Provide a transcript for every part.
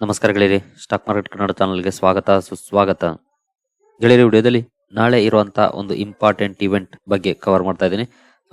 ನಮಸ್ಕಾರ stock market Kannada ಚಾನಲ್ಗೆ ಸ್ವಾಗತ, ಸುಸ್ವಾಗತ. ಗೆಳೆಯರಿ ವಿಡಿಯೋದಲ್ಲಿ ನಾಳೆ ಇರುವಂತಹ ಒಂದು ಇಂಪಾರ್ಟೆಂಟ್ ಇವೆಂಟ್ ಬಗ್ಗೆ ಕವರ್ ಮಾಡ್ತಾ ಇದ್ದೀನಿ.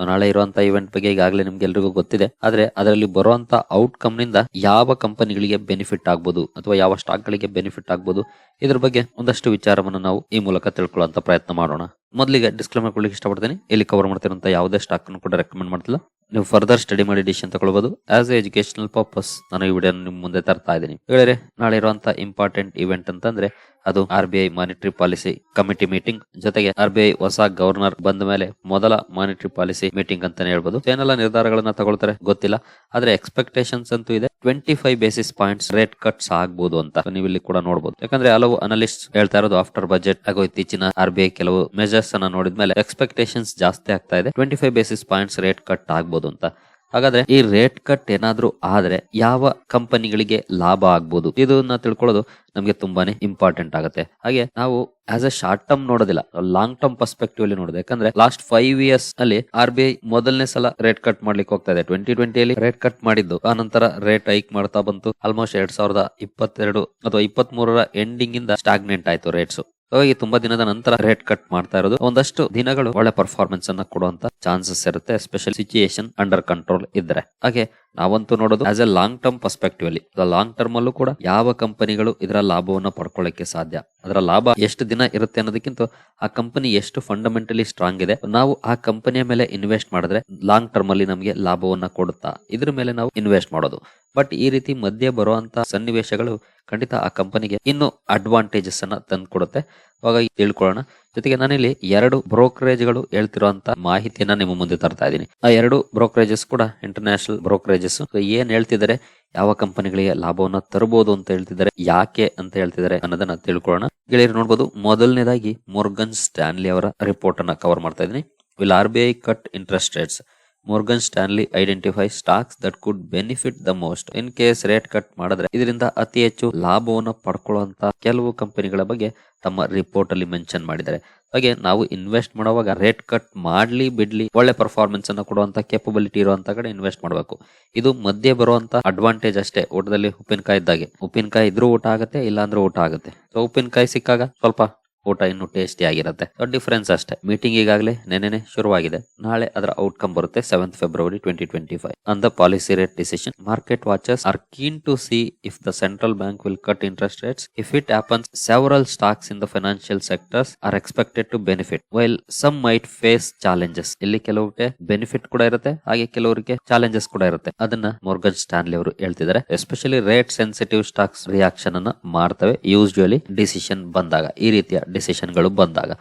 ನಾಳೆ ಇರುವಂತಹ ಇವೆಂಟ್ ಬಗ್ಗೆ ಈಗಾಗಲೇ ನಿಮ್ಗೆ ಎಲ್ರಿಗೂ ಗೊತ್ತಿದೆ. ಆದ್ರೆ ಅದರಲ್ಲಿ ಬರುವಂತಹ ಔಟ್ಕಮ್ನಿಂದ ಯಾವ ಕಂಪನಿಗಳಿಗೆ ಬೆನಿಫಿಟ್ ಆಗ್ಬೋದು ಅಥವಾ ಯಾವ ಸ್ಟಾಕ್ ಗಳಿಗೆ ಬೆನಿಫಿಟ್ ಆಗ್ಬೋದು ಇದ್ರ ಬಗ್ಗೆ ಒಂದಷ್ಟು ವಿಚಾರವನ್ನು ನಾವು ಈ ಮೂಲಕ ತಿಳ್ಕೊಳ್ಳುವಂತ ಪ್ರಯತ್ನ ಮಾಡೋಣ. ಮೊದಲಿಗೆ ಡಿಸ್ಕ್ಲೇಮರ್ ಕೊಡ್ಲಿಕ್ಕೆ ಇಷ್ಟಪಡ್ತೀನಿ. ಇಲ್ಲಿ ಕವರ್ ಮಾಡ್ತಿರುವಂತಹ ಯಾವುದೇ ಸ್ಟಾಕ್ ಅನ್ನು ಕೂಡ ರೆಕಮೆಂಡ್ ಮಾಡ್ತಿಲ್ಲ. ನೀವು ಫರ್ದರ್ ಸ್ಟಡಿ ಮಾಡಿ ಡಿಸಿಷನ್ ತಗೊಳ್ಬಹುದು ಆಸ್ ಎ ಎಜುಕೇಶನಲ್ ಪರ್ಪಸ್ ನಾನು ಈ ವಿಡಿಯೋ ನಿಮ್ ಮುಂದೆ ತರ್ತಾ ಇದ್ದೀನಿ. ಹೇಳಿದ್ರೆ ನಾಳೆ ಇರುವಂತ ಇಂಪಾರ್ಟೆಂಟ್ ಇವೆಂಟ್ ಅಂತಂದ್ರೆ ಅದು R B I monetary policy committee meeting ಜೊತೆಗೆ ಆರ್ ಬಿ ಐ ಹೊಸ ಗವರ್ನರ್ ಬಂದ ಮೇಲೆ ಮೊದಲ ಮಾನಿಟರಿ ಪಾಲಿಸಿ ಮೀಟಿಂಗ್ ಅಂತಾನೆ ಹೇಳ್ಬಹುದು ಏನೆಲ್ಲ ನಿರ್ಧಾರಗಳನ್ನ ತಗೊಳ್ತಾರೆ, ಗೊತ್ತಿಲ್ಲ. ಆದ್ರೆ ಎಕ್ಸ್ಪೆಕ್ಟೇಷನ್ಸ್ ಅಂತೂ ಇದೆ. Twenty five basis points rate cuts ಆಗ್ಬಹುದು ಅಂತ ನೀವು ಇಲ್ಲಿ ಕೂಡ ನೋಡಬಹುದು ಯಾಕಂದ್ರೆ ಹಲವು ಅನಲಿಸ್ಟ್ ಹೇಳ್ತಾ ಇರೋದು ಆಫ್ಟರ್ ಬಜೆಟ್ ಹಾಗೂ ಇತ್ತೀಚಿನ ಆರ್ ಬಿ ಐ ಕೆಲವು ಮೆಜರ್ಸ್ ಅನ್ನ ನೋಡಿದ್ಮೇಲೆ ಎಕ್ಸ್ಪೆಕ್ಟೇಷನ್ಸ್ ಜಾಸ್ತಿ ಆಗ್ತಾ ಇದೆ. Twenty five basis points rate cut ಆಗ್ಬೋದು ಅಂತ. ಹಾಗಾದ್ರೆ ಈ ರೇಟ್ ಕಟ್ ಏನಾದ್ರೂ ಆದ್ರೆ ಯಾವ ಕಂಪನಿಗಳಿಗೆ ಲಾಭ ಆಗ್ಬೋದು? ಇದನ್ನ ತಿಳ್ಕೊಳ್ಳೋದು ನಮಗೆ ತುಂಬಾನೇ ಇಂಪಾರ್ಟೆಂಟ್ ಆಗುತ್ತೆ. ಹಾಗೆ ನಾವು ಆಸ್ ಅ ಶಾರ್ಟ್ ಟರ್ಮ್ ನೋಡೋದಿಲ್ಲ ಲಾಂಗ್ ಟರ್ಮ್ ಪರ್ಸ್ಪೆಕ್ಟಿವ್ ಅಲ್ಲಿ ನೋಡೋದು. ಯಾಕಂದ್ರೆ ಲಾಸ್ಟ್ ಫೈವ್ ಇಯರ್ಸ್ ಅಲ್ಲಿ ಆರ್ ಬಿ ಐ ಮೊದಲನೇ ಸಲ ರೇಟ್ ಕಟ್ ಮಾಡ್ಲಿಕ್ಕೆ ಹೋಗ್ತಾ ಇದೆ. ಟ್ವೆಂಟಿ ಟ್ವೆಂಟಿಯಲ್ಲಿ ರೇಟ್ ಕಟ್ ಮಾಡಿದ್ದು. ಆ ನಂತರ ರೇಟ್ ಹೈಕ್ ಮಾಡ್ತಾ ಬಂತು. ಆಲ್ಮೋಸ್ಟ್ ಎರಡ್ ಸಾವಿರದ ಇಪ್ಪತ್ತೆರಡು ಅಥವಾ ಇಪ್ಪತ್ತ್ ಮೂರರ ಎಂಡಿಂಗ್ ಇಂದ ಸ್ಟಾಗ್ನೆಂಟ್ ಆಯ್ತು ರೇಟ್ಸ್ ಹಾಗಾಗಿ ತುಂಬಾ ದಿನದ ನಂತರ ರೇಟ್ ಕಟ್ ಮಾಡ್ತಾ ಇರೋದು. ಒಂದಷ್ಟು ದಿನಗಳು ಒಳ್ಳೆ ಪರ್ಫಾರ್ಮೆನ್ಸ್ ಅನ್ನ ಕೊಡುವಂತ ಚಾನ್ಸಸ್ ಇರುತ್ತೆ ಎಸ್ಪೆಷಲ್ ಸಿಚುಯೇಷನ್ ಅಂಡರ್ ಕಂಟ್ರೋಲ್ ಇದ್ರೆ. ಹಾಗೆ ನಾವಂತೂ ನೋಡೋದು as a long term perspective ಅಲ್ಲಿ. ಲಾಂಗ್ ಟರ್ಮ್ ಅಲ್ಲೂ ಕೂಡ ಯಾವ ಕಂಪನಿಗಳು ಇದರ ಲಾಭವನ್ನ ಪಡ್ಕೊಳ್ಳಕ್ಕೆ ಸಾಧ್ಯ? ಅದರ ಲಾಭ ಎಷ್ಟು ದಿನ ಇರುತ್ತೆ ಅನ್ನೋದಕ್ಕಿಂತ ಆ ಕಂಪನಿ ಎಷ್ಟು ಫಂಡಮೆಂಟಲಿ ಸ್ಟ್ರಾಂಗ್ ಇದೆ. ನಾವು ಆ ಕಂಪನಿಯ ಮೇಲೆ ಇನ್ವೆಸ್ಟ್ ಮಾಡಿದ್ರೆ ಲಾಂಗ್ ಟರ್ಮ್ ಅಲ್ಲಿ ನಮಗೆ ಲಾಭವನ್ನ ಕೊಡುತ್ತಾ. ಇದ್ರ ಮೇಲೆ ನಾವು ಇನ್ವೆಸ್ಟ್ ಮಾಡೋದು. ಬಟ್ ಈ ರೀತಿ ಮಧ್ಯೆ ಬರುವಂತ ಸನ್ನಿವೇಶಗಳು ಖಂಡಿತ ಆ ಕಂಪನಿಗೆ ಇನ್ನು ಅಡ್ವಾಂಟೇಜಸ್ ಅನ್ನ ತಂದ್ಕೊಡುತ್ತೆ. ಅವಾಗ ತಿಳ್ಕೊಳ್ಳೋಣ. ಜೊತೆಗೆ ನಾನಿಲ್ಲಿ ಎರಡು ಬ್ರೋಕರೇಜ್ಗಳು ಹೇಳ್ತಿರುವಂತ ಮಾಹಿತಿಯನ್ನ ನಿಮ್ಮ ಮುಂದೆ ತರ್ತಾ ಇದ್ದೀನಿ. ಆ ಎರಡು ಬ್ರೋಕರೇಜಸ್ ಕೂಡ ಇಂಟರ್ನ್ಯಾಷನಲ್ ಬ್ರೋಕರೇಜಸ್. ಏನ್ ಹೇಳ್ತಿದ್ದಾರೆ? ಯಾವ ಕಂಪನಿಗಳಿಗೆ ಲಾಭವನ್ನ ತರಬಹುದು ಅಂತ ಹೇಳ್ತಿದ್ದಾರೆ? ಯಾಕೆ ಅಂತ ಹೇಳ್ತಿದ್ದಾರೆ ಅನ್ನೋದನ್ನ ತಿಳ್ಕೊಳ್ಳೋಣ. ಗೆಳೆಯರು ನೋಡಬಹುದು ಮೊದಲನೇದಾಗಿ ಮೋರ್ಗನ್ ಸ್ಟ್ಯಾನ್ಲಿ ಅವರ ರಿಪೋರ್ಟ್ ಅನ್ನ ಕವರ್ ಮಾಡ್ತಾ ಇದ್ದೀನಿ. Will R B I cut interest rates Morgan Stanley identify stocks that could benefit the most in case rate cut ಮಾಡಿದ್ರೆ ಇದರಿಂದ ಅತಿ ಹೆಚ್ಚು ಲಾಭವನ್ನು ಪಡ್ಕೊಳ್ಳುವಂತಹ ಕೆಲವು ಕಂಪನಿಗಳ ಬಗ್ಗೆ ತಮ್ಮ ರಿಪೋರ್ಟ್ ಅಲ್ಲಿ ಮೆನ್ಷನ್ ಮಾಡಿದ್ದಾರೆ. ಹಾಗೆ ನಾವು ಇನ್ವೆಸ್ಟ್ ಮಾಡುವಾಗ ರೇಟ್ ಕಟ್ ಮಾಡ್ಲಿ ಬಿಡ್ಲಿ ಒಳ್ಳೆ ಪರ್ಫಾರ್ಮೆನ್ಸ್ ಅನ್ನು ಕೊಡುವಂತ ಕೆಪಬಿಲಿಟಿ ಇರುವಂತ ಕಡೆ ಇನ್ವೆಸ್ಟ್ ಮಾಡಬೇಕು. ಇದು ಮಧ್ಯೆ ಬರುವಂತ ಅಡ್ವಾಂಟೇಜ್ ಅಷ್ಟೇ ಊಟದಲ್ಲಿ ಉಪ್ಪಿನಕಾಯಿ ಇದ್ದಾಗೆ. ಉಪ್ಪಿನಕಾಯಿ ಇದ್ರೂ ಊಟ ಆಗುತ್ತೆ, ಇಲ್ಲಾಂದ್ರೂ ಊಟ ಆಗುತ್ತೆ. ಸೊ ಉಪ್ಪಿನಕಾಯಿ ಸಿಕ್ಕಾಗ ಸ್ವಲ್ಪ ಊಟ ಇನ್ನು ಟೇಸ್ಟಿ ಆಗಿರುತ್ತೆ. ಡಿಫರೆನ್ಸ್ ಅಷ್ಟೇ. ಮೀಟಿಂಗ್ ಈಗಾಗಲೇ ನೆನೆನೆ ಶುರುವಾಗಿದೆ. ನಾಳೆ ಅದರ ಔಟ್ಕಮ್ ಬರುತ್ತೆ seventh February twenty twenty five on the policy rate decision market watchers are keen to see if the central bank will cut interest rates if it happens several stocks in the financial sectors are expected to benefit while some might face challenges ಇಲ್ಲಿ ಕೆಲವರಿಗೆ benefit ಕೂಡ ಇರುತ್ತೆ, ಹಾಗೆ ಕೆಲವರಿಗೆ challenges ಕೂಡ ಇರುತ್ತೆ. ಅದನ್ನ Morgan Stanley ಅವರು ಹೇಳ್ತಿದ್ದಾರೆ. Especially rate sensitive stocks reaction ಅನ್ನ ಮಾಡ್ತವೆ. ಯೂಸ್ಲಿ ಡಿಸಿಷನ್ ಬಂದಾಗ ಈ ರೀತಿಯ ಡಿಸಿಷನ್ಗಳು ಬಂದಾಗ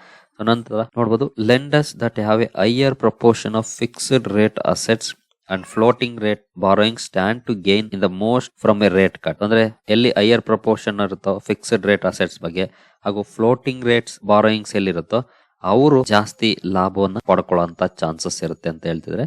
ನಂತರ ನೋಡಬಹುದು lenders that have a higher proportion of fixed rate assets and floating rate borrowing stand to gain in the most from a rate cut ಅಂದ್ರೆ, ಎಲ್ಲಿ ಹೈಯರ್ ಪ್ರಪೋರ್ಷನ್ ಇರುತ್ತೋ ಫಿಕ್ಸ್ಡ್ ರೇಟ್ ಅಸೆಟ್ಸ್ ಬಗ್ಗೆ, ಹಾಗೂ ಫ್ಲೋಟಿಂಗ್ ರೇಟ್ಸ್ ಬಾರೋಯಿಂಗ್ಸ್ ಎಲ್ಲಿರುತ್ತೋ, ಅವರು ಜಾಸ್ತಿ ಲಾಭವನ್ನು ಪಡ್ಕೊಳ್ಳೋ chances ಇರುತ್ತೆ ಅಂತ ಹೇಳ್ತಿದ್ರೆ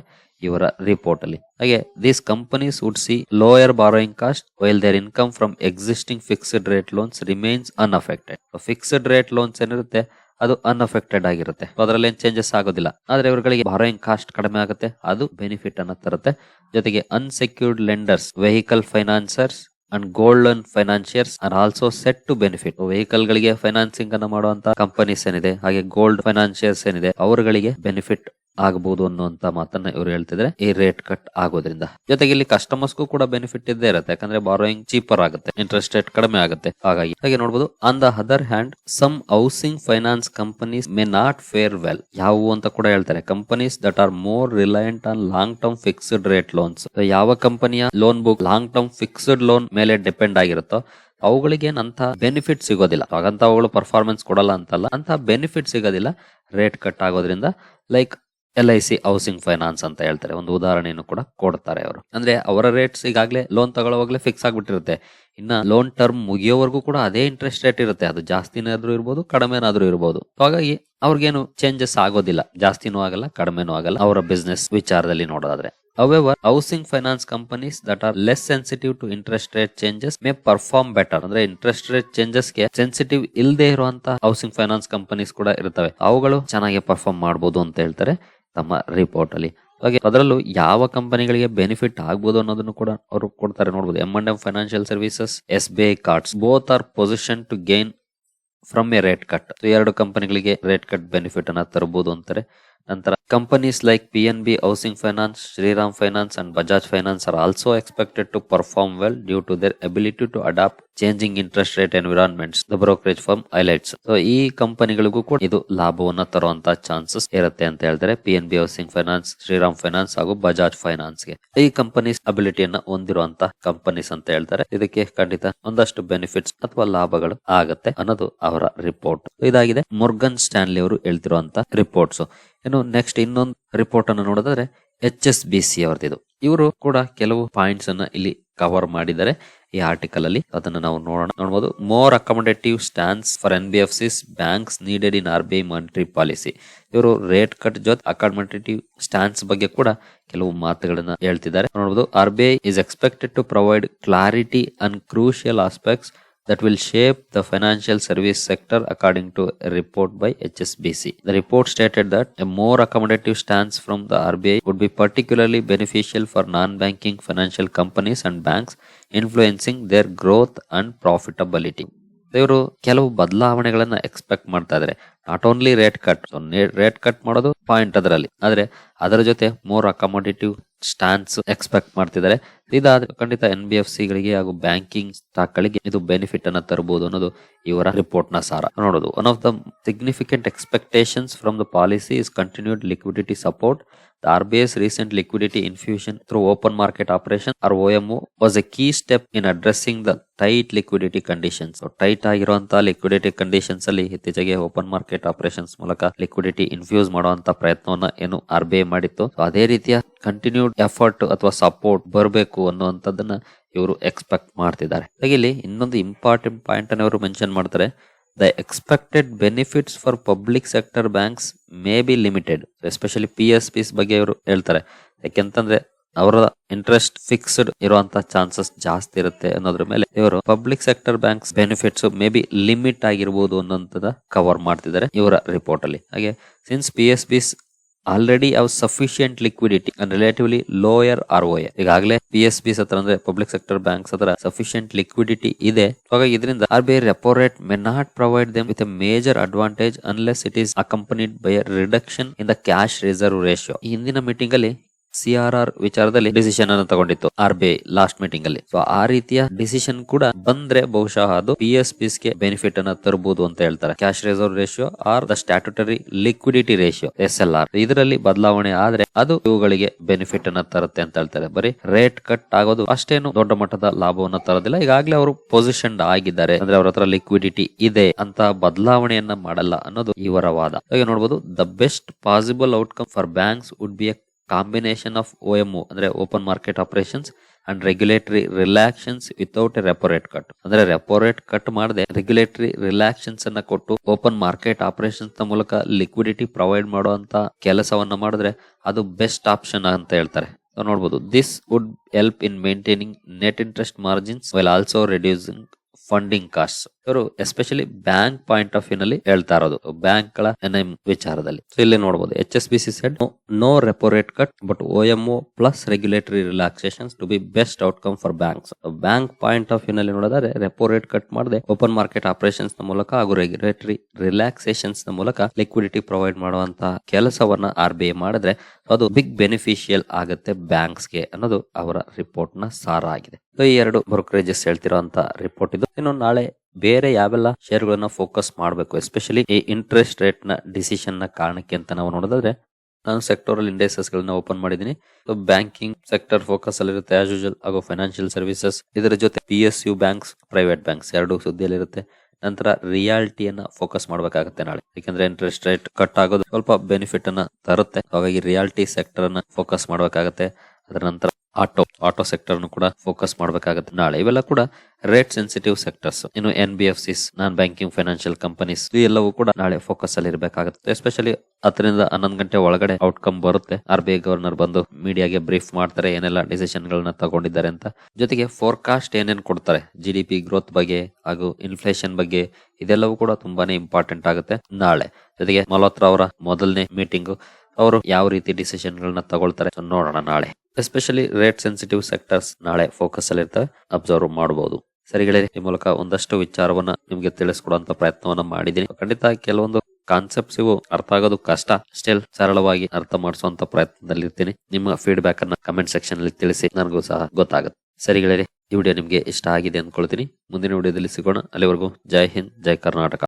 ಇವರ ರಿಪೋರ್ಟ್ ಅಲ್ಲಿ. ಹಾಗೆ these companies would see lower borrowing cost while their income from existing fixed rate loans remains unaffected fixed rate loans ಏನಿರುತ್ತೆ, ಅದು ಅನ್ಅಫೆಕ್ಟೆಡ್ ಆಗಿರುತ್ತೆ. ಅದರಲ್ಲಿ ಏನ್ ಚೇಂಜಸ್ ಆಗೋದಿಲ್ಲ. ಆದ್ರೆ ಇವರುಗಳಿಗೆ ಬಾರೋಯಿಂಗ್ ಕಾಸ್ಟ್ ಕಡಿಮೆ ಆಗುತ್ತೆ, ಅದು ಬೆನಿಫಿಟ್ ಅನ್ನ ತರುತ್ತೆ. ಜೊತೆಗೆ unsecured lenders vehicle financers and gold loan financiers are also set to benefit vehicle ಗಳಿಗೆ ಫೈನಾನ್ಸಿಂಗ್ ಅನ್ನ ಮಾಡುವಂತ ಕಂಪನೀಸ್ ಏನಿದೆ, ಹಾಗೆ ಗೋಲ್ಡ್ ಫೈನಾನ್ಸಿಯರ್ಸ್ ಏನಿದೆ, ಅವರುಗಳಿಗೆ ಬೆನಿಫಿಟ್ ಆಗಬಹುದು ಅನ್ನುವಂತ ಮಾತನ್ನ ಇವರು ಹೇಳ್ತಿದ್ರೆ. ಈ ರೇಟ್ ಕಟ್ ಆಗೋದ್ರಿಂದ. ಜೊತೆಗೆ ಇಲ್ಲಿ ಕಸ್ಟಮರ್ಸ್ಗೂ ಕೂಡ ಬೆನಿಫಿಟ್ ಇದ್ದೇ ಇರುತ್ತೆ. ಯಾಕಂದ್ರೆ ಬಾರೋಯಿಂಗ್ ಚೀಪರ್ ಆಗುತ್ತೆ. ಇಂಟ್ರೆಸ್ಟ್ ರೇಟ್ ಕಡಿಮೆ ಆಗುತ್ತೆ. ಹಾಗಾಗಿ ಹಾಗೆ ನೋಡಬಹುದು on the other hand some housing finance companies may not fare well ಯಾವುವು ಅಂತ ಕೂಡ ಹೇಳ್ತಾರೆ. Companies that are more reliant on long term fixed rate loans ಯಾವ ಕಂಪನಿಯ loan book long term fixed loan ಮೇಲೆ ಡಿಪೆಂಡ್ ಆಗಿರುತ್ತೋ, ಅವುಗಳಿಗೆ ಅಂತ ಬೆನಿಫಿಟ್ ಸಿಗೋದಿಲ್ಲ. ಹಾಗಂತ ಅವುಗಳು ಪರ್ಫಾರ್ಮೆನ್ಸ್ ಕೊಡಲ್ಲ ಅಂತಲ್ಲ. ಅಂತ ಬೆನಿಫಿಟ್ ಸಿಗೋದಿಲ್ಲ. ರೇಟ್ ಕಟ್ ಆಗೋದ್ರಿಂದ like L I C Housing Finance ಅಂತ ಹೇಳ್ತಾರೆ. ಒಂದು ಉದಾಹರಣೆಯನ್ನು ಕೂಡ ಕೊಡ್ತಾರೆ ಅವರು. ಅಂದ್ರೆ ಅವರ ರೇಟ್ಸ್ ಈಗಾಗಲೇ ಲೋನ್ ತಗೊಳ್ಳುವಾಗಲೇ ಫಿಕ್ಸ್ ಆಗಿಬಿಟ್ಟಿರುತ್ತೆ. ಇನ್ನ ಲೋನ್ ಟರ್ಮ್ ಮುಗಿಯೋವರೆಗೂ ಕೂಡ ಅದೇ ಇಂಟ್ರೆಸ್ಟ್ ರೇಟ್ ಇರುತ್ತೆ. ಅದು ಜಾಸ್ತಿನಾದ್ರೂ ಇರ್ಬೋದು, ಕಡಿಮೆನಾದ್ರೂ ಇರ್ಬೋದು. ಹಾಗಾಗಿ ಅವ್ರಿಗೇನು ಚೇಂಜಸ್ ಆಗೋದಿಲ್ಲ. ಜಾಸ್ತಿನೂ ಆಗಲ್ಲ, ಕಡಿಮೆನೂ ಆಗಲ್ಲ. ಅವರ ಬಿಸ್ನೆಸ್ ವಿಚಾರದಲ್ಲಿ ನೋಡೋದಾದ್ರೆ. However housing finance companies that are less sensitive to interest rate changes may perform better ಅಂದ್ರೆ ಇಂಟ್ರೆಸ್ಟ್ ರೇಟ್ ಚೇಂಜಸ್ಗೆ ಸೆನ್ಸಿಟಿವ್ ಇಲ್ಲದೆ ಇರುವಂತಹ ಹೌಸಿಂಗ್ ಫೈನಾನ್ಸ್ ಕಂಪನೀಸ್ ಕೂಡ ಇರ್ತವೆ. ಅವುಗಳು ಚೆನ್ನಾಗಿ ಪರ್ಫಾರ್ಮ್ ಮಾಡಬಹುದು ಅಂತ ಹೇಳ್ತಾರೆ. ತಮ್ಮ ರಿಪೋರ್ಟ್ ಅಲ್ಲಿ. ಹಾಗೆ ಅದರಲ್ಲೂ ಯಾವ ಕಂಪನಿಗಳಿಗೆ ಬೆನಿಫಿಟ್ ಆಗ್ಬೋದು ಅನ್ನೋದನ್ನು ಕೂಡ ಅವರು ಕೊಡ್ತಾರೆ. ನೋಡಬಹುದು M and M Financial Services S B I Cards both are position to gain from a rate cut ಎರಡು ಕಂಪನಿಗಳಿಗೆ ರೇಟ್ ಕಟ್ ಬೆನಿಫಿಟ್ ಅನ್ನ ತರಬಹುದು ಅಂತಾರೆ. ನಂತರ companies like P N B Housing Finance Shriram Finance and Bajaj Finance are also expected to perform well due to their ability to adapt changing interest rate environments the brokerage firm highlights so ಈ ಕಂಪನಿಗಳಿಗೂ ಕೂಡ ಇದು ಲಾಭವನ್ನ ತರುವಂತಹ chances ಇರುತ್ತೆ ಅಂತ ಹೇಳ್ತಾರೆ P N B Housing Finance Shriram Finance ಹಾಗೂ ಬಜಾಜ್ ಫೈನಾನ್ಸ್ಗೆ. ಈ ಕಂಪನೀಸ್ ಅಬಿಲಿಟಿಯನ್ನ ಹೊಂದಿರುವಂತ ಕಂಪನೀಸ್ ಅಂತ ಹೇಳ್ತಾರೆ. ಇದಕ್ಕೆ ಖಂಡಿತ ಒಂದಷ್ಟು ಬೆನಿಫಿಟ್ಸ್ ಅಥವಾ ಲಾಭಗಳು ಆಗುತ್ತೆ ಅನ್ನೋದು ಅವರ ರಿಪೋರ್ಟ್ ಇದಾಗಿದೆ. ಮುರ್ಗನ್ ಸ್ಟ್ಯಾನ್ಲಿ ಅವರು ಹೇಳ್ತಿರುವಂತ ರಿಪೋರ್ಟ್ಸ್ ಇನ್ನು ನೆಕ್ಸ್ಟ್ ಇನ್ನೊಂದು ರಿಪೋರ್ಟ್ ಅನ್ನು ನೋಡೋದಾದ್ರೆ ಎಚ್ ಎಸ್ ಬಿ ಸಿ ಅವರದ್ದು ಇವರು ಕೂಡ ಕೆಲವು ಪಾಯಿಂಟ್ಸ್ ಅನ್ನ ಇಲ್ಲಿ ಕವರ್ ಮಾಡಿದ್ದಾರೆ. ಈ ಆರ್ಟಿಕಲ್ ಅಲ್ಲಿ ಅದನ್ನ ನಾವು ನೋಡೋಣ. ನೋಡಬಹುದು more accommodative stands for N B F Cs banks needed in R B I monetary policy ಇವರು ರೇಟ್ ಕಟ್ ಜೊತೆ ಅಕಾಮಡೇಟಿವ್ ಸ್ಟ್ಯಾಂಡ್ಸ್ ಬಗ್ಗೆ ಕೂಡ ಕೆಲವು ಮಾತುಗಳನ್ನ ಹೇಳ್ತಿದ್ದಾರೆ. ನೋಡಬಹುದು R B I is expected to provide clarity and crucial aspects that will shape the financial service sector according to a report by HSBC. The report stated that a more accommodative stance from the RBI would be particularly beneficial for non-banking financial companies and banks influencing their growth and profitability. ಇವರು ಕೆಲವು ಬದಲಾವಣೆಗಳನ್ನ expect ಮಾಡ್ತಾ ಇದ್ದಾರೆ not only rate cut rate cut ಮಾಡೋದು point ಅದರಲ್ಲಿ ಆದ್ರೆ ಅದರ ಜೊತೆ more accommodative stance expect ಮಾಡ್ತಿದ್ದಾರೆ ಇದಾದ ಖಂಡಿತ ಎನ್ ಬಿ ಎಫ್ ಸಿಗಳಿಗೆ ಹಾಗೂ ಬ್ಯಾಂಕಿಂಗ್ ಸ್ಟಾಕ್ ಗಳಿಗೆ ಇದು ಬೆನಿಫಿಟ್ ಅನ್ನ ತರಬಹುದು ಅನ್ನೋದು ಇವರ ರಿಪೋರ್ಟ್ನ ಸಾರ. ನೋಡೋದು one of the significant expectations from the policy is continued liquidity support The RBI's recent liquidity infusion through open market operation or OMO was a key step in addressing the tight liquidity conditions tight ಆಗಿರುವಂತಹ liquidity conditions ಅಲ್ಲಿ ಇತ್ತೀಚೆಗೆ open market operations ಮೂಲಕ liquidity infuse ಮಾಡುವಂತ ಪ್ರಯತ್ನವನ್ನ ಏನು R B I ಮಾಡಿತ್ತು. ಅದೇ ರೀತಿಯ ಕಂಟಿನ್ಯೂಡ್ ಎಫರ್ಟ್ ಅಥವಾ ಸಪೋರ್ಟ್ ಬರಬೇಕು ಅನ್ನುವಂಥದ್ದನ್ನ ಇವರು ಎಕ್ಸ್ಪೆಕ್ಟ್ ಮಾಡ್ತಿದ್ದಾರೆ. ಹಾಗೆ ಇಲ್ಲಿ ಇನ್ನೊಂದು ಇಂಪಾರ್ಟೆಂಟ್ ಪಾಯಿಂಟ್ ಅನ್ನು ಇವರು ಮೆನ್ಷನ್ ಮಾಡ್ತಾರೆ. The expected benefits for public sector banks may be limited especially P S Bs ಬಗ್ಗೆ ಇವರು ಹೇಳ್ತಾರೆ. ಯಾಕೆಂತಂದ್ರೆ, ಅವರ ಇಂಟ್ರೆಸ್ಟ್ ಫಿಕ್ಸ್ಡ್ ಇರುವಂತಹ ಚಾನ್ಸಸ್ ಜಾಸ್ತಿ ಇರುತ್ತೆ ಅನ್ನೋದ್ರ ಮೇಲೆ ಇವರು public sector banks benefits may be limit ಆಗಿರ್ಬೋದು ಅನ್ನೋಂಥದ್ದ ಕವರ್ ಮಾಡ್ತಿದ್ದಾರೆ ಇವರ ರಿಪೋರ್ಟ್ ಅಲ್ಲಿ. ಹಾಗೆ since P S Bs already have sufficient liquidity relatively lower R O ಈಗಾಗಲೇ ಪಿ ಎಸ್ ಬಿ ಹತ್ರ ಅಂದ್ರೆ ಪಬ್ಲಿಕ್ ಸೆಕ್ಟರ್ ಬ್ಯಾಂಕ್ಸ್ ಹತ್ರ ಸಫಿಶಿಯಂಟ್ ಲಿಕ್ವಿಡಿಟಿ ಇದೆ. ಹಾಗಾಗಿ ಇದರಿಂದ R B I repo rate may not provide them with major advantage unless it is accompanied by reduction in the cash reserve ratio ಹಿಂದಿನ meeting ಅಲ್ಲಿ C R R ವಿಚಾರದಲ್ಲಿ decision ಅನ್ನು ತಗೊಂಡಿತ್ತು. RBI last meeting ಅಲ್ಲಿ. So ಆ ರೀತಿಯ decision ಕೂಡ ಬಂದ್ರೆ ಬಹುಶಃ ಅದು ಪಿ ಎಸ್ ಪಿಸ್ಗೆ ಬೆನಿಫಿಟ್ ಅನ್ನ ತರಬಹುದು ಅಂತ ಹೇಳ್ತಾರೆ. Cash reserve ratio or the statutory liquidity ratio S L R ಇದರಲ್ಲಿ ಬದಲಾವಣೆ ಆದ್ರೆ ಅದು ಇವುಗಳಿಗೆ ಬೆನಿಫಿಟ್ ಅನ್ನ ತರುತ್ತೆ ಅಂತ ಹೇಳ್ತಾರೆ. ಬರೀ ರೇಟ್ ಕಟ್ ಆಗೋದು ಅಷ್ಟೇನು ದೊಡ್ಡ ಮಟ್ಟದ ಲಾಭವನ್ನು ತರೋದಿಲ್ಲ. ಈಗಾಗಲೇ ಅವರು ಪೊಸಿಷನ್ ಆಗಿದ್ದಾರೆ. ಅಂದ್ರೆ ಅವ್ರ ಹತ್ರ ಲಿಕ್ವಿಡಿಟಿ ಇದೆ. ಅಂತ ಬದಲಾವಣೆಯನ್ನ ಮಾಡಲ್ಲ ಅನ್ನೋದು ಇವರ ವಾದ. ಹಾಗೆ ನೋಡಬಹುದು the best possible outcome for banks would be a combination of O M ಅಂದ್ರೆ open market operations and regulatory relaxations without repo rate cut ಅಂದ್ರೆ ರೆಪೋ ರೇಟ್ ಕಟ್ ಮಾಡದೆ ರೆಗ್ಯುಲೇಟರಿ ರಿಲ್ಯಾಕ್ಷನ್ಸ್ ಅನ್ನ ಕೊಟ್ಟು ಓಪನ್ ಮಾರ್ಕೆಟ್ ಆಪರೇಷನ್ಸ್ ಮೂಲಕ liquidity provide ಮಾಡುವಂತ ಕೆಲಸವನ್ನ ಮಾಡಿದ್ರೆ ಅದು ಬೆಸ್ಟ್ ಆಪ್ಷನ್ ಅಂತ ಹೇಳ್ತಾರೆ. ನೋಡಬಹುದು this would help in maintaining net interest margins well also reducing funding cost ಇವರು especially bank point of view ನಲ್ಲಿ ಹೇಳ್ತಾ ಇರೋದು. ಬ್ಯಾಂಕ್ಗಳ NIM ವಿಚಾರದಲ್ಲಿ. ಇಲ್ಲಿ ನೋಡಬಹುದು H S B C said no repo rate cut but O M O plus regulatory relaxations to be best outcome for banks bank point of view ನಲ್ಲಿ ನೋಡಿದ್ರೆ repo rate cut ಮಾಡದೆ ಓಪನ್ ಮಾರ್ಕೆಟ್ ಆಪರೇಷನ್ಸ್ ಮೂಲಕ ಹಾಗೂ regulatory ರಿಲ್ಯಾಕ್ಸೇಷನ್ಸ್ನ ಮೂಲಕ liquidity provide ಮಾಡುವಂತಹ ಕೆಲಸವನ್ನ R B I ಮಾಡಿದ್ರೆ, ಅದು ಬಿಗ್ ಬೆನಿಫಿಷಿಯಲ್ ಆಗುತ್ತೆ ಬ್ಯಾಂಕ್ಸ್ಗೆ ಅನ್ನೋದು ಅವರ ರಿಪೋರ್ಟ್ನ ಸಾರ ಆಗಿದೆ ಈ ಎರಡು ಬ್ರೋಕರೇಜಸ್ ಹೇಳ್ತಿರೋ ರಿಪೋರ್ಟ್ ಇದು. ಇನ್ನು ನಾಳೆ ಬೇರೆ ಯಾವೆಲ್ಲ ಶೇರ್ಗಳನ್ನ ಫೋಕಸ್ ಮಾಡಬೇಕು ಎಸ್ಪೆಷಲಿ ಈ ಇಂಟ್ರೆಸ್ಟ್ ರೇಟ್ನ ಡಿಸಿಷನ್ನ ಕಾರಣಕ್ಕೆ ಅಂತ ನಾವು ನೋಡೋದಾದ್ರೆ, ನಾನು ಸೆಕ್ಟೋರಲ್ ಇಂಡೆಕ್ಸಸ್ ಗಳನ್ನ ಓಪನ್ ಮಾಡಿದೀನಿ ಬ್ಯಾಂಕಿಂಗ್ ಸೆಕ್ಟರ್ ಫೋಕಸ್ ಅಲ್ಲಿ ಇರುತ್ತೆ ಆಸ್ ಯೂಶಲ್ ಹಾಗೂ ಫೈನಾನ್ಷಿಯಲ್ ಸರ್ವಿಸಸ್ ಇದರ ಜೊತೆ P S U banks private banks ಎರಡು ಸುದ್ದಿಯಲ್ಲಿರುತ್ತೆ. ನಂತರ ರಿಯಾಲಿಟಿಯನ್ನ ಫೋಕಸ್ ಮಾಡಬೇಕಾಗುತ್ತೆ ನಾಳೆ. ಯಾಕಂದ್ರೆ ಇಂಟ್ರೆಸ್ಟ್ ರೇಟ್ ಕಟ್ ಆಗೋದು ಸ್ವಲ್ಪ ಬೆನಿಫಿಟ್ ಅನ್ನ ತರುತ್ತೆ. ಹಾಗಾಗಿ ರಿಯಾಲಿಟಿ ಸೆಕ್ಟರ್ ಅನ್ನ ಫೋಕಸ್ ಮಾಡಬೇಕಾಗತ್ತೆ. ಅದರ ನಂತರ ಆಟೋ ಆಟೋ ಸೆಕ್ಟರ್ ಕೂಡ ಫೋಕಸ್ ಮಾಡಬೇಕಾಗುತ್ತೆ. ನಾಳೆ ಇವೆಲ್ಲ ಕೂಡ ರೇಟ್ ಸೆನ್ಸಿಟಿವ್ ಸೆಕ್ಟರ್ಸ್ ಇನ್ನು N B F Cs non banking financial companies ಎಲ್ಲವೂ ಕೂಡ ನಾಳೆ ಫೋಕಸ್ ಅಲ್ಲಿ ಇರಬೇಕಾಗುತ್ತೆ. ಎಸ್ಪೆಷಲಿ ಹತ್ತರಿಂದ ಹನ್ನೊಂದು ಗಂಟೆ ಒಳಗಡೆ ಔಟ್ಕಮ್ ಬರುತ್ತೆ. ಆರ್ ಬಿ ಐ ಗವರ್ನರ್ ಬಂದು ಮೀಡಿಯಾಗೆ ಬ್ರೀಫ್ ಮಾಡ್ತಾರೆ, ಏನೆಲ್ಲ ಡಿಸಿಷನ್ ಗಳನ್ನ ತಗೊಂಡಿದ್ದಾರೆ ಅಂತ. ಜೊತೆಗೆ ಫೋರ್ಕಾಸ್ಟ್ ಏನೇನ್ ಕೊಡ್ತಾರೆ? ಜಿ ಡಿ ಪಿ ಗ್ರೋತ್ ಬಗ್ಗೆ ಹಾಗೂ ಇನ್ಫ್ಲೇಷನ್ ಬಗ್ಗೆ, ಇದೆಲ್ಲವೂ ಕೂಡ ತುಂಬಾನೇ ಇಂಪಾರ್ಟೆಂಟ್ ಆಗುತ್ತೆ. ನಾಳೆ ಜೊತೆಗೆ ಮಲ್ಹೋತ್ರ ಅವರ ಮೊದಲನೇ ಮೀಟಿಂಗ್ ಅವರು ಯಾವ ರೀತಿ ಡಿಸಿಷನ್ ಗಳನ್ನ ತಗೊಳ್ತಾರೆ ನೋಡೋಣ ನಾಳೆ. ಎಸ್ಪೆಷಲಿ ರೇಟ್ ಸೆನ್ಸಿಟಿವ್ ಸೆಕ್ಟರ್ಸ್ ನಾಳೆ ಫೋಕಸ್ ಅಲ್ಲಿ ಅಬ್ಸರ್ವ್ ಮಾಡಬಹುದು ಸರಿಗಳೇ ಈ ಮೂಲಕ ಒಂದಷ್ಟು ವಿಚಾರವನ್ನ ನಿಮ್ಗೆ ತಿಳಿಸ್ಕೊಡುವಂತ ಪ್ರಯತ್ನವನ್ನ ಮಾಡಿದ್ದೀನಿ. ಖಂಡಿತ ಕೆಲವೊಂದು ಕಾನ್ಸೆಪ್ಟ್ಸ್ ಇವು ಅರ್ಥ ಆಗೋದು ಕಷ್ಟ. ಸ್ಟಿಲ್ ಸರಳವಾಗಿ ಅರ್ಥ ಮಾಡಿಸುವಂತ ಪ್ರಯತ್ನದಲ್ಲಿ ಇರ್ತೀನಿ ನಿಮ್ಮ ಫೀಡ್ಬ್ಯಾಕ್ ಅನ್ನ ಕಮೆಂಟ್ ಸೆಕ್ಷನ್ ಅಲ್ಲಿ ತಿಳಿಸಿ, ನನಗೂ ಸಹ ಗೊತ್ತಾಗುತ್ತೆ. ಸರಿಗಳೇ ಈ ವಿಡಿಯೋ ನಿಮ್ಗೆ ಇಷ್ಟ ಆಗಿದೆ ಅನ್ಕೊಳ್ತೀನಿ ಮುಂದಿನ ವಿಡಿಯೋದಲ್ಲಿ ಸಿಗೋಣ. ಅಲ್ಲಿವರೆಗೂ ಜೈ ಹಿಂದ್, ಜೈ ಕರ್ನಾಟಕ.